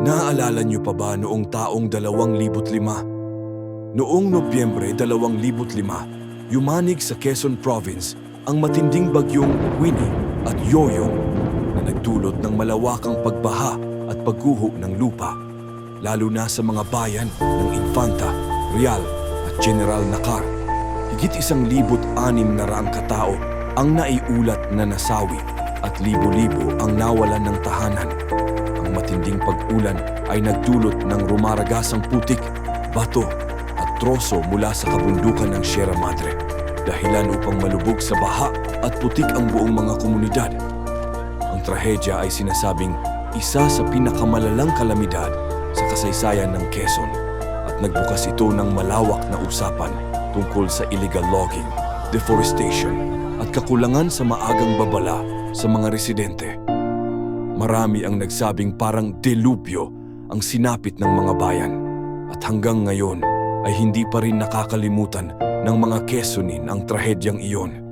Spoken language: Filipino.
Naaalala niyo pa ba noong taong 2005? Noong Nobyembre 2005, yumanig sa Quezon Province ang matinding bagyong Winnie at Yoyong na nagdulot ng malawakang pagbaha at pagguho ng lupa, lalo na sa mga bayan ng Infanta, Real at General Nakar. Higit isang libot anim na raang katao ang naiulat na nasawi at libo-libo ang nawalan ng tahanan. Matinding pag-ulan ay nagdulot ng rumaragasang putik, bato at troso mula sa kabundukan ng Sierra Madre. Dahilan upang malubog sa baha at putik ang buong mga komunidad. Ang trahedya ay sinasabing isa sa pinakamalalang kalamidad sa kasaysayan ng Quezon at nagbukas ito ng malawak na usapan tungkol sa illegal logging, deforestation at kakulangan sa maagang babala sa mga residente. Marami ang nagsabing parang delubyo ang sinapit ng mga bayan at hanggang ngayon ay hindi pa rin nakakalimutan ng mga Quezonin ang trahedyang iyon.